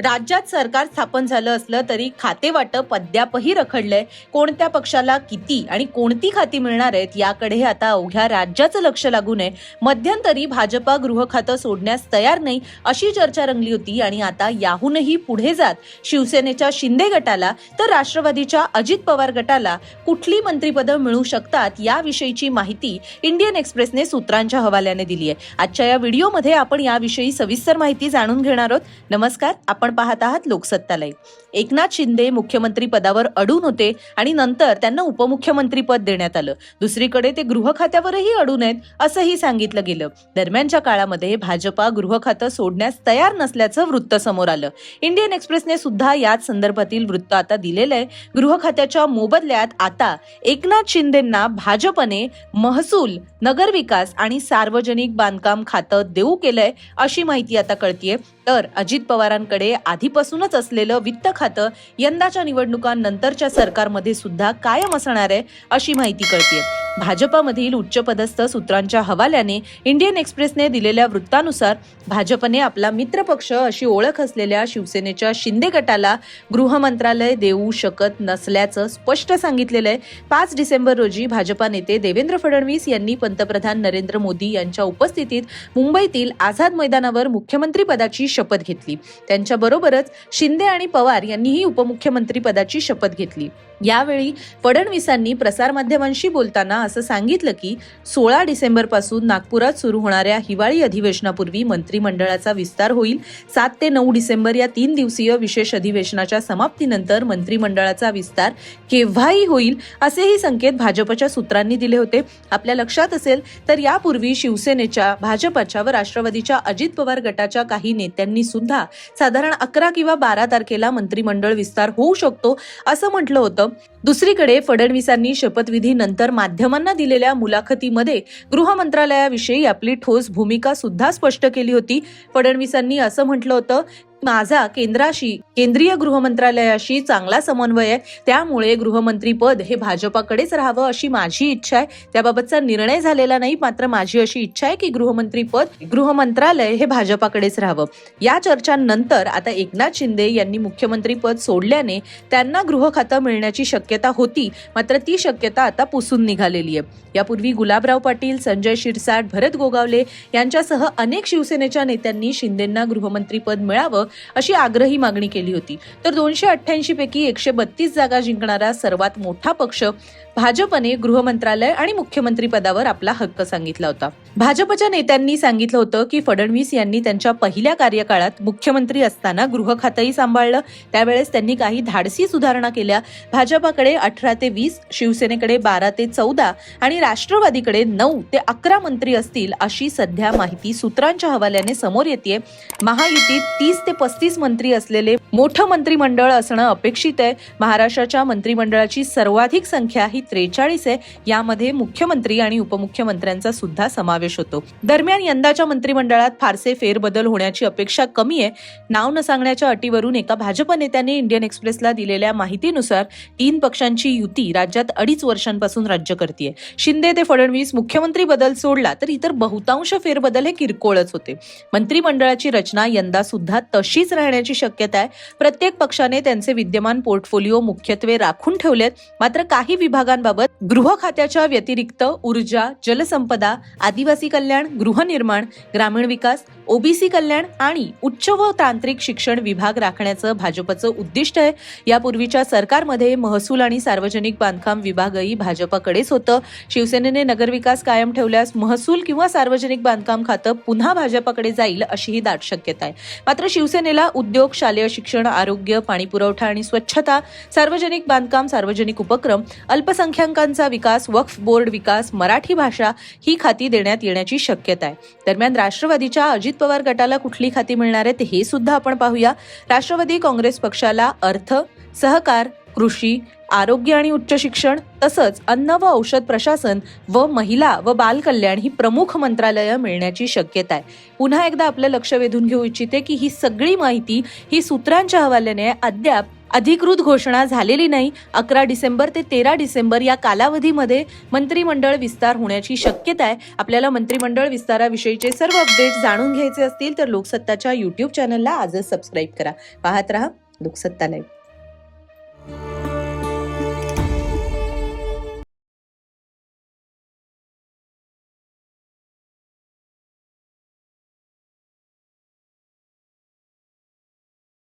राज्यात सरकार स्थापन झालं असलं तरी खाते वाटप अद्यापही रखडलंय. कोणत्या पक्षाला किती आणि कोणती खाती मिळणार आहेत याकडे आता अवघ्या राज्याचं लक्ष लागू नये. मध्यंतरी भाजपा गृह खातं सोडण्यास तयार नाही अशी चर्चा रंगली होती आणि आता याहूनही पुढे जात शिवसेनेच्या शिंदे गटाला तर राष्ट्रवादीच्या अजित पवार गटाला कुठली मंत्रिपदं मिळू शकतात याविषयीची माहिती इंडियन एक्सप्रेसने सूत्रांच्या हवाल्याने दिली आहे. आजच्या या व्हिडिओमध्ये आपण याविषयी सविस्तर माहिती जाणून घेणार आहोत. नमस्कार आपण पाहत आहात लोकसत्तालय. एकनाथ शिंदे मुख्यमंत्री पदावर अडून होते आणि नंतर त्यांना उपमुख्यमंत्री पद देण्यात आलं. दुसरीकडे ते गृह खात्यावरही अडून आहेत असंही सांगितलं गेलं. दरम्यानच्या काळामध्ये भाजपा गृह खातं सोडण्यास तयार नसल्याचं वृत्त समोर आलं. इंडियन एक्सप्रेसने सुद्धा याच संदर्भातील वृत्त आता दिलेलं आहे. गृह खात्याच्या मोबदल्यात आता एकनाथ शिंदेंना भाजपने महसूल नगरविकास आणि सार्वजनिक बांधकाम खातं देऊ केलंय अशी माहिती आता कळतीये. तर अजित पवारांकडे आधीपासूनच असलेलं वित्त खातं यंदाच्या निवडणुकांनंतरच्या सरकारमध्ये सुद्धा कायम असणार आहे अशी माहिती कळतीये. भाजपामधील उच्चपदस्थ सूत्रांच्या हवाल्याने इंडियन एक्सप्रेसने दिलेल्या वृत्तानुसार भाजपने आपला मित्रपक्ष अशी ओळख असलेल्या शिवसेनेच्या शिंदे गटाला गृह मंत्रालय देऊ शकत नसल्याचं स्पष्ट सांगितलेलं आहे. पाच डिसेंबर रोजी भाजपा नेते देवेंद्र फडणवीस यांनी पंतप्रधान नरेंद्र मोदी यांच्या उपस्थितीत मुंबईतील आझाद मैदानावर मुख्यमंत्री पदाची शपथ घेतली. त्यांच्याबरोबरच शिंदे आणि पवार यांनीही उपमुख्यमंत्री पदाची शपथ घेतली. यावेळी फडणवीसांनी प्रसारमाध्यमांशी बोलताना असं सांगितलं की सोळा डिसेंबरपासून नागपुरात सुरू होणाऱ्या हिवाळी अधिवेशनापूर्वी मंत्रिमंडळाचा विस्तार होईल. सात ते नऊ डिसेंबर या तीन दिवसीय विशेष अधिवेशनाच्या समाप्तीनंतर मंत्रिमंडळाचा विस्तार केव्हाही होईल असेही संकेत भाजपच्या सूत्रांनी दिले होते. आपल्या लक्षात असेल तर यापूर्वी शिवसेनेच्या भाजपच्या व राष्ट्रवादीच्या अजित पवार गटाच्या काही नेत्यांनी सुद्धा साधारण अकरा किंवा बारा तारखेला मंत्रिमंडळ विस्तार होऊ शकतो असं म्हटलं होतं. दुसरीकडे फडणवीसांनी शपथविधी नंतर माध्यमांना दिलेल्या मुलाखतीमध्ये गृह मंत्रालयाविषयी आपली ठोस भूमिका सुद्धा स्पष्ट केली होती. फडणवीसांनी असं म्हटलं होतं माझा केंद्राशी केंद्रीय गृहमंत्रालयाशी चांगला समन्वय आहे. त्यामुळे गृहमंत्री पद हे भाजपाकडेच राहावं अशी माझी इच्छा आहे. त्याबाबतचा निर्णय झालेला नाही मात्र माझी अशी इच्छा आहे की गृहमंत्री पद गृहमंत्रालय हे भाजपाकडेच राहावं. या चर्चांनंतर आता एकनाथ शिंदे यांनी मुख्यमंत्री पद सोडल्याने त्यांना गृह खातं मिळण्याची शक्यता होती मात्र ती शक्यता आता पुसून निघालेली आहे. यापूर्वी गुलाबराव पाटील संजय शिरसाट भरत गोगावले यांच्यासह अनेक शिवसेनेच्या नेत्यांनी शिंदेंना गृहमंत्री पद मिळावं अशी आग्रही मागणी केली होती. तर दोनशे अठ्ठ्याऐंशी पैकी एकशे बत्तीस जागा जिंकणारा सर्वात मोठा पक्ष भाजपने गृहमंत्रालय आणि मुख्यमंत्री पदावर आपला हक्क सांगितला होता. भाजपच्या नेत्यांनी सांगितलं होतं की फडणवीस यांनी त्यांच्या पहिल्या कार्यकाळात मुख्यमंत्री असताना गृह खातंही सांभाळलं. त्यावेळेस त्यांनी काही धाडसी सुधारणा केल्या. भाजपाकडे अठरा ते वीस शिवसेनेकडे बारा ते चौदा आणि राष्ट्रवादीकडे नऊ ते अकरा मंत्री असतील अशी सध्या माहिती सूत्रांच्या हवाल्याने समोर येते महायुतीत तीस ते पस्तीस मंत्री असलेले मोठं मंत्रिमंडळ असणं अपेक्षित आहे. महाराष्ट्राच्या मंत्रिमंडळाची सर्वाधिक संख्या ही त्रेचाळीस आहे. यामध्ये मुख्यमंत्री आणि उपमुख्यमंत्र्यांचा सुद्धा समावेश होतो. दरम्यान यंदाच्या मंत्रिमंडळात फारसे फेरबदल होण्याची अपेक्षा कमी आहे. नाव न सांगण्याच्या अटीवरून एका भाजप नेत्याने इंडियन एक्सप्रेसला दिलेल्या माहितीनुसार तीन पक्षांची युती राज्यात अडीच वर्षांपासून राज्य करते शिंदे ते फडणवीस मुख्यमंत्री बदल सोडला तर इतर बहुतांश फेरबदल हे किरकोळच होते. मंत्रिमंडळाची रचना यंदा सुद्धा तशीच राहण्याची शक्यता आहे. प्रत्येक पक्षाने त्यांचे विद्यमान पोर्टफोलिओ मुख्यत्वे राखून ठेवलेत. मात्र काही विभागांबाबत गृह खात्याच्या व्यतिरिक्त ऊर्जा जलसंपदा आदिवासी कल्याण गृहनिर्माण ग्रामीण विकास ओबीसी कल्याण आणि उच्च व तांत्रिक शिक्षण विभाग राखण्याचं भाजपचं उद्दिष्ट आहे. यापूर्वीच्या सरकारमध्ये महसूल आणि सार्वजनिक बांधकाम विभागही भाजपाकडेच होतं. शिवसेनेने नगरविकास कायम ठेवल्यास महसूल किंवा सार्वजनिक बांधकाम खातं पुन्हा भाजपाकडे जाईल अशीही दाट शक्यता आहे. मात्र शिवसेनेला उद्योग शालेय शिक्षण आरोग्य पाणीपुरवठा आणि स्वच्छता सार्वजनिक बांधकाम सार्वजनिक उपक्रम अल्पसंख्याकांचा विकास वक्फ बोर्ड विकास मराठी भाषा ही खाती देण्यात येण्याची शक्यता आहे. दरम्यान राष्ट्रवादीच्या अजित पवार गटाला कुठली खाती मिळणार आहेत हे सुद्धा आपण पाहूया. राष्ट्रवादी काँग्रेस पक्षाला अर्थ सहकार कृषी आरोग्य आणि उच्च शिक्षण तसंच अन्न व औषध प्रशासन व महिला व बालकल्याण ही प्रमुख मंत्रालयं मिळण्याची शक्यता आहे. पुन्हा एकदा आपलं लक्ष वेधून घेऊ इच्छिते की ही सगळी माहिती ही सूत्रांच्या हवाल्याने अद्याप अधिकृत घोषणा झालेली नाही. अकरा डिसेंबर ते तेरा डिसेंबर या कालावधीमध्ये मंत्रिमंडळ विस्तार होण्याची शक्यता आहे. आपल्याला मंत्रिमंडळ विस्ताराविषयीचे सर्व अपडेट जाणून घ्यायचे असतील तर लोकसत्ताच्या युट्यूब चॅनलला आजच सबस्क्राईब करा. पाहत रहा लोकसत्ता लाईव्ह